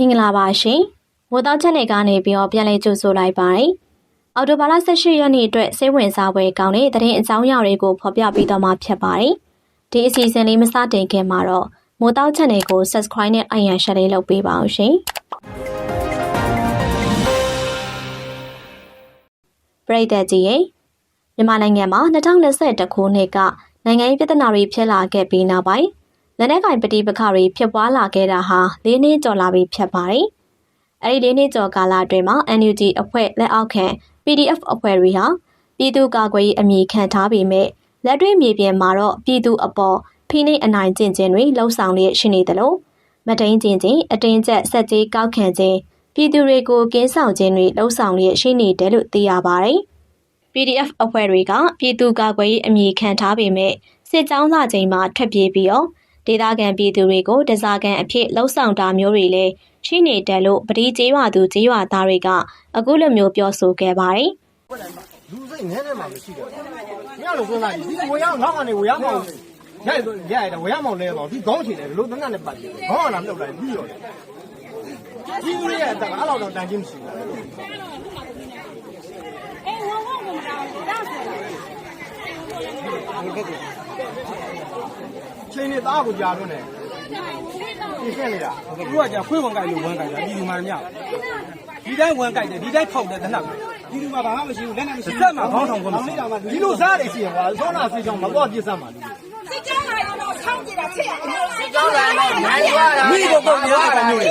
မင်္ဂလာပါရှင်။မိုးတောက်ချက်နေကနေပြီးတော့ပြန်လည်ကြိုဆိုလိုက်ပါတယ်။အော်တိုဘာလ18ရက်နေ့အတွက်စိတ်ဝင်စားပွဲကောင်းတဲ့သတင်းအကြောင်းအရာတွေကိုဖော်ပြပေးတော့မှာဖြစ်ပါတယ်။ဒီအစီအစဉ်လေးမစတင်ခင်မှာတော့မိုးတောက်ချက်နေကို subscribe နဲ့ iron share လေးလုပ်ပေးပါအောင်ရှင်။ပရိသတ်ကြီးရေမြန်မာနိုင်ငံမှာ2021ခုနှစ်ကနိုင်ငံရေးပြဿနာတွေဖြစ်လာခဲ့ပြီးနောက်ပိုင်း လက်နက်ကင်ပဋိပက္ခတွေဖြစ်ပွားလာခဲ့တာဟာ၄နှစ်ကျော်လာပြီဖြစ်ပါတယ်။အဲဒီ၄နှစ်ကျော်ကာလအတွင်းမှာ NUG အဖွဲ့လက်အောက်ခံ PDF အဖွဲ့တွေဟာပြည်သူ့ကာကွယ်ရေးအမည်ခံထားပေမဲ့လက်တွေ့မြေပြင်မှာတော့ပြည်သူအပေါ်ဖိနှိပ်အနိုင်ကျင့်ခြင်းတွေလှုံ့ဆော်လျက်ရှိနေတယ်လို့မတိန်ကျင်ချင်းအတင်းကျပ်စက်ကြီးကောက်ခံခြင်းပြည်သူတွေကိုကင်းဆောင်ခြင်းတွေလှုံ့ဆော်လျက်ရှိနေတယ်လို့သိရပါတယ်။ PDF အဖွဲ့တွေကပြည်သူ့ကာကွယ်ရေးအမည်ခံထားပေမဲ့စစ်ကြောင်းစာချိန်မှာထွက်ပြေးပြီးတော့ ဒေသခံပြည်သူတွေကိုတစားကန်အဖြစ်လှုပ်ဆောင်တာမျိုးတွေလည်းရှိနေတယ်လို့ပတိကျေးရွာသူကျေးရွာသားတွေကအခုလိုမျိုးပြောဆိုခဲ့ပါတယ်။လူစိတ်ငဲနေမှမရှိတော့။ညလိုစဉ်းစားကြည့်ဒီဝေရောက်နောက်ကနေဝေရောက်မှောင်ရိုက်ရိုက်တယ်ဝေရောက်မှောင်လဲတော့ဒီခေါင်းချင်တယ်ဘလို့တနက်နဲ့ပတ်တယ်။ခေါင်းကလာမြုပ်လိုက်ပြီးတော့။ဒီလူရဲ့အတက်အဲ့လောက်တော့တန်ချင်းမရှိဘူး။အေးဝေါဝေါမမတော်တော့။ဟုတ်ကဲ့ ချင်းနေသားကိုကြာတော့နေဒီဆက်နေတာသူကကြာခွေးဝန်ကြိုက်လို့ဝန်ကြိုက်တာဒီလူမှမရဒီတိုင်းဝန်ကြိုက်တယ်ဒီတိုင်းဖောက်တယ်တနက်ဒီလူမှဘာမှမရှိဘူးလက်နဲ့မရှိဘူးစက်မှာခေါင်းထောင်ကုန်မရှိဘူးဒီလိုစားတယ်ရှိရင်ကွာဆောနာစီချောင်းမတော့ပြစ်စမ်းပါလူစစ်ကြောင်းလာရင်တော့ဆောင်းကြည့်တာချက်ရစစ်ကြောင်းလာရင်တော့နိုင်ရတာမိဘပုံများတာမျိုးလေ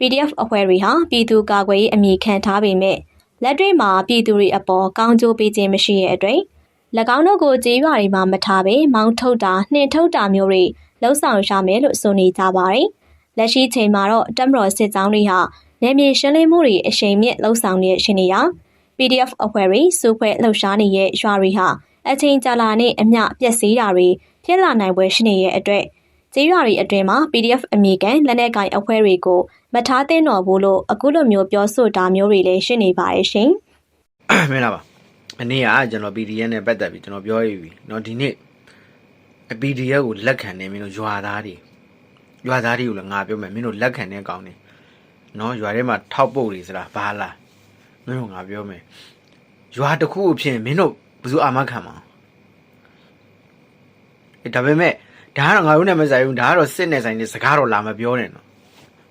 PDF အဖွဲ့တွေဟာပြည်သူကာကွယ်ရေးအမည်ခံထားပေမဲ့လက်တွေ့မှာပြည်သူတွေအပေါ်ကောင်းကျိုးပေးခြင်းမရှိတဲ့အတွက်၎င်းတို့ကိုကြေးရွာတွေမှာမထားဘဲမောင်းထုတ်တာနှင်ထုတ်တာမျိုးတွေလှုံ့ဆော်ရမယ်လို့ဆိုနေကြပါတယ်။လက်ရှိချိန်မှာတော့တက်မတော်စစ်ကြောင်းတွေဟာနယ်မြေရှင်းလင်းမှုတွေအရှိန်မြင့်လှုံ့ဆော်နေရှိနေရာ PDF အဖွဲ့တွေစုဖွဲ့လှုပ်ရှားနေတဲ့ရွာတွေဟာအချိန်ကြာလာနဲ့အမျှပျက်စီးတာတွေဖြစ်လာနိုင်ပွဲရှိနေတဲ့အတွက်ကျေးရွာတွေအတွင်းမှာ PDF အမည်ကန်လက်နက်ကင်အဖွဲ့တွေကို မထားသင့်တော်ဘူးလို့အခုလိုမျိုးပြောဆိုတာမျိုးတွေလည်းရှိနေပါတယ်ရှင် မင်းလားပါအနည်းကကျွန်တော် PDF နဲ့ပတ်သက်ပြီးကျွန်တော်ပြောရပြီเนาะဒီနေ့ PDF ကိုလက်ခံနေမင်းတို့ရွာသားတွေရွာသားတွေကိုလည်းငါပြောမယ်မင်းတို့လက်ခံနေကောင်းနေเนาะရွာထဲမှာထောက်ပုတ်တွေဆိုတာဘာလားမင်းတို့ငါပြောမယ်ရွာတစ်ခုအဖြစ်မင်းတို့ဘယ်သူအာမခံမှာအဲဒါပေမဲ့ဒါကတော့ငါတို့နဲ့မဆိုင်ဘူးဒါကတော့စစ်နဲ့ဆိုင်တဲ့စကားတော့လာမပြောနဲ့နော်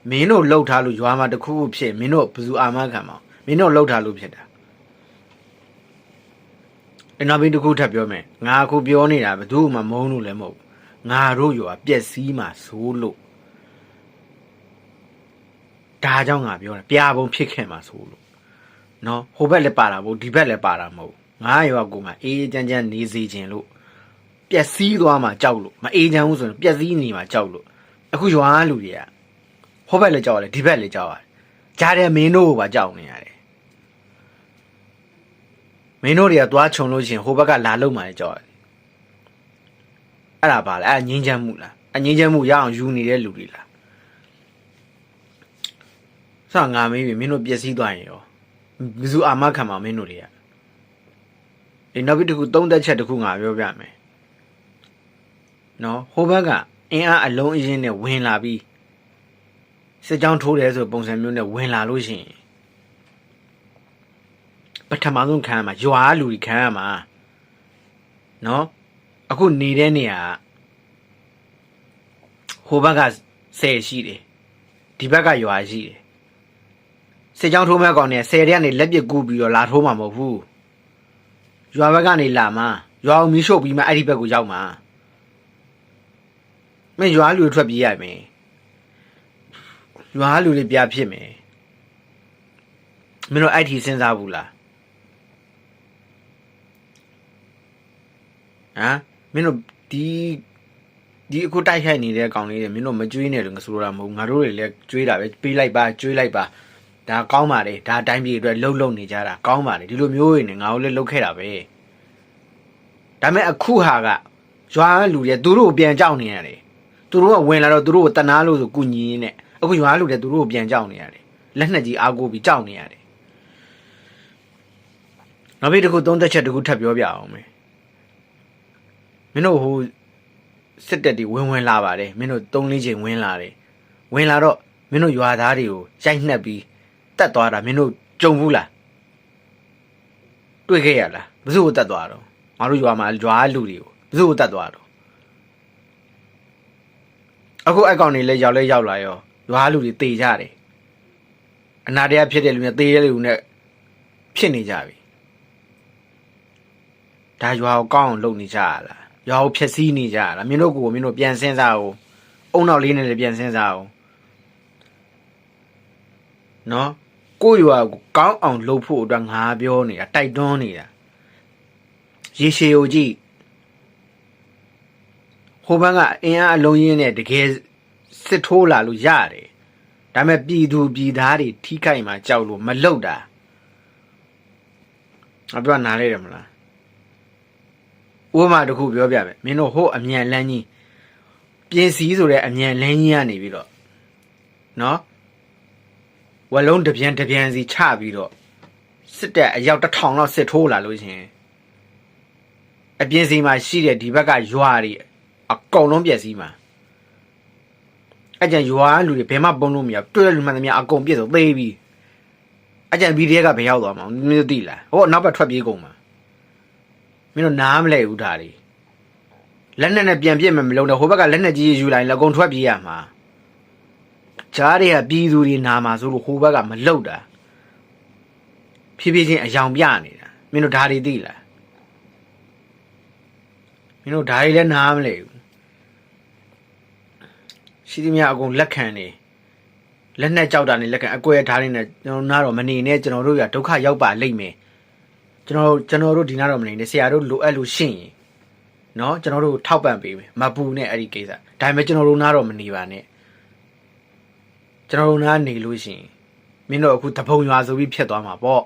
မင်းတို့လှုပ်ထားလို့ရွာမှာတစ်ခုခုဖြစ်မင်းတို့ဘယ်သူအာမခံမှာမင်းတို့လှုပ်ထားလို့ဖြစ်တာအနောက်ဘင်းတစ်ခုထပ်ပြောမယ်ငါအခုပြောနေတာဘယ်သူမှမုန်းလို့လည်းမဟုတ်ဘူးငါတို့ရောပျက်စီးမှာဆိုလို့ဒါကြောင့်ငါပြောတာပြာပုံဖြစ်ခဲ့မှာဆိုလို့နော်ဟိုဘက်လည်းပါတာမဟုတ်ဒီဘက်လည်းပါတာမဟုတ်ငါရောကမှအေးအေးချမ်းချမ်းနေစေခြင်းလို့ပျက်စီးသွားမှာကြောက်လို့မအေးချမ်းဘူးဆိုရင်ပျက်စီးနေမှာကြောက်လို့အခုရွာလူတွေက ဟိုဘက်လည်းကြောက်ရတယ်ဒီဘက်လည်းကြောက်ရတယ်ကြားတယ်မင်းတို့ကပါကြောက်နေရတယ်မင်းတို့တွေကသွားခြုံလို့ရှရင်ဟိုဘက်ကလာလုံမှလည်းကြောက်ရတယ်အဲ့ဒါပါလေအဲ့ဒါငင်းချမ်းမှုလားအငင်းချမ်းမှုရအောင်ယူနေတဲ့လူတွေလားဆာငါမေးပြီမင်းတို့ပျက်စီးသွားရင်ရောဘယ်သူအာမခံမှာမင်းတို့တွေကဒီနောက်ပြီးတစ်ခုသုံးသက်ချက်တစ်ခုငါပြောပြမယ်နော်ဟိုဘက်ကအင်းအားအလုံးအင်းနဲ့ဝင်လာပြီး စစ်ကြောင်းထိုးတယ်ဆိုပုံစံမျိုးနဲ့ဝင်လာလို့ရှိရင် ပထမဆုံးခံရမှာရွာလူကြီးခံရမှာနော်အခုနေတဲ့နေရာဟိုဘက်ကဆယ်ရှိတယ်ဒီဘက်ကရွာရှိတယ်စစ်ကြောင်းထိုးမဲ့ကောင်เนี่ยဆယ်တဲ့ကနေလက်ပစ်ကူးပြီးတော့လာထိုးမှာမဟုတ်ဘူးရွာဘက်ကနေလာမှာရွာအောင်မီးရှို့ပြီးမှအဲ့ဒီဘက်ကိုရောက်မှာမင်းရွာလူတွေထွက်ပြေးရမယ် ရွာလူတွေပြဖြစ်မယ်မင်းတို့အဲ့ဒီစဉ်းစားဘူးလားဟမ်မင်းတို့ဒီဒီအခုတိုက်ခိုက်နေတဲ့ကောင်လေးတွေမင်းတို့မကြွေးနဲ့လို့ငါဆိုလိုတာမဟုတ်ဘူးငါတို့တွေလည်းကြွေးတာပဲပေးလိုက်ပါကြွေးလိုက်ပါဒါကောင်းပါလေဒါအတိုင်းပြည်အတွက်လှုပ်လှုပ်နေကြတာကောင်းပါလေဒီလိုမျိုးတွေနဲ့ငါတို့လည်းလှုပ်ခဲ့တာပဲဒါပေမဲ့အခုဟာကရွာကလူတွေသူတို့ကိုပြန်ကြောက်နေရတယ်သူတို့ကဝင်လာတော့သူတို့ကိုတနာလို့ဆိုကုညီရင်းနဲ့ အခုရွာလူတွေသူတို့ကိုပြန်ကြောက်နေရတယ်လက်နှစ်ကြီးအားကိုးပြီးကြောက်နေရတယ်နောက်ပြီးတစ်ခုသုံးသက်ချက်တစ်ခုထပ်ပြောပြအောင်မယ်မင်းတို့ဟိုစစ်တပ်တွေဝင်ဝင်လာပါတယ်မင်းတို့၃လေးချိန်ဝင်လာတယ်ဝင်လာတော့မင်းတို့ရွာသားတွေကိုရိုက်နှက်ပြီးတတ်သွားတာမင်းတို့ကြုံဘူးလားတွေ့ခဲ့ရလားဘယ်သူ့ကိုတတ်သွားတော့ငါတို့ရွာမှာရွာလူတွေကိုဘယ်သူ့ကိုတတ်သွားတော့အခုအကောင်တွေလည်းရောက်လဲရောက်လာရော ရွာလူတွေတေကြတယ်အနာတရားဖြစ်တဲ့လူနဲ့တေတဲ့လူနဲ့ဖြစ်နေကြပြီဒါရွာကိုကောင်းအောင်လုပ်နေကြရလားရွာကိုဖျက်ဆီးနေကြတာမင်းတို့ကိုမင်းတို့ပြန်စင်းစားအောင်အုံနောက်လေးနဲ့လည်းပြန်စင်းစားအောင်နော်ကိုယ့်ရွာကိုကောင်းအောင်လုပ်ဖို့အတွက်ငါပြောနေတာတိုက်တွန်းနေတာရေရှည်ကိုကြည့်ဟိုဘက်ကအင်းအားအလုံးရင်းနဲ့တကယ် စစ်ထိုးလာလို့ရတယ်ဒါပေမဲ့ပြည်သူပြည်သားတွေထိခိုက်မှကြောက်လို့မလုတာငါပြောနားလဲတယ်မလားဥပမာတစ်ခုပြောပြမယ်မင်းတို့ဟိုအမြန်လန်းကြီးပြင်စီဆိုတဲ့အမြန်လန်းကြီးကနေပြီးတော့နော်ဝလုံးတစ်ပြန်တစ်ပြန်စီချပြီးတော့စစ်တပ်အယောက်တစ်ထောင်လောက်စစ်ထိုးလာလို့ရှရင်အပြင်စီမှာရှိတဲ့ဒီဘက်ကရွာတွေအကုန်လုံးပြည့်စည်မှာ အကြံရွာလူတွေဘယ်မှပုံလို့မရတွေ့တဲ့လူမှန်သမျှအကုန်ပြည့်စုံသေးပြီအကြံဘီဒီကဘယ်ရောက်သွားမှာမင်းတို့သိလားဟိုနောက်ဘက်ထွက်ပြေးကုန်မှာမင်းတို့နားမလဲဘူးဒါတွေလက်နဲ့နဲ့ပြန်ပြစ်မယ်မလုံးတော့ဟိုဘက်ကလက်နဲ့ကြီးယူလိုက်လက်ကုံထွက်ပြေးရမှာဂျားတွေကပြည်သူတွေနာမှာဆိုလို့ဟိုဘက်ကမလုတ်တာဖြည်းဖြည်းချင်းအယောင်ပြနေတာမင်းတို့ဒါတွေသိလားမင်းတို့ဒါတွေလည်းနားမလဲဘူး ရှိသမျှအကုန်လက်ခံနေလက်နဲ့ကြောက်တာနဲ့လက်ခံအကွဲဓာတ်တွေနဲ့ကျွန်တော်နားတော့မနေနဲ့ကျွန်တော်တို့ရဒုက္ခရောက်ပါလိမ့်မယ်ကျွန်တော်ကျွန်တော်တို့ဒီနားတော့မနေနဲ့ဆရာတို့လိုအပ်လို့ရှိရင်နော်ကျွန်တော်တို့ထောက်ပံ့ပေးမယ်မပူနဲ့အဲ့ဒီကိစ္စဒါပေမဲ့ကျွန်တော်တို့နားတော့မနေပါနဲ့ကျွန်တော်တို့နားနေလို့ရှိရင်မင်းတို့အခုတပုံရွာဆိုပြီးဖြစ်သွားမှာပေါ့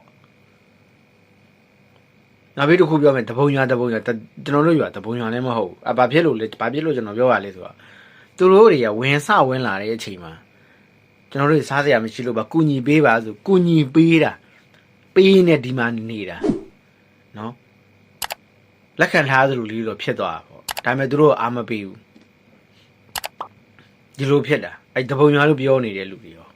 နောက်ပြီးတစ်ခုပြောမယ်တပုံရွာတပုံရွာကျွန်တော်တို့ရွာတပုံရွာလည်းမဟုတ်ဘူးအဘာဖြစ်လို့လဲဘာဖြစ်လို့ကျွန်တော်ပြောရလဲဆိုတော့ သူတို့တွေကဝင်စဝင်လာတဲ့အချိန်မှာကျွန်တော်တို့စားစရာမရှိလို့ပါကုညီပေးပါဆိုကုညီပေးတာပေးနေဒီမှာနေတာနော်လက်ခံထားသလိုလေးတော့ဖြစ်သွားတာပေါ့ဒါပေမဲ့သူတို့အာမပေးဘူးဒီလိုဖြစ်တာအဲ့တပုံညာလို့ပြောနေတဲ့လူတွေရော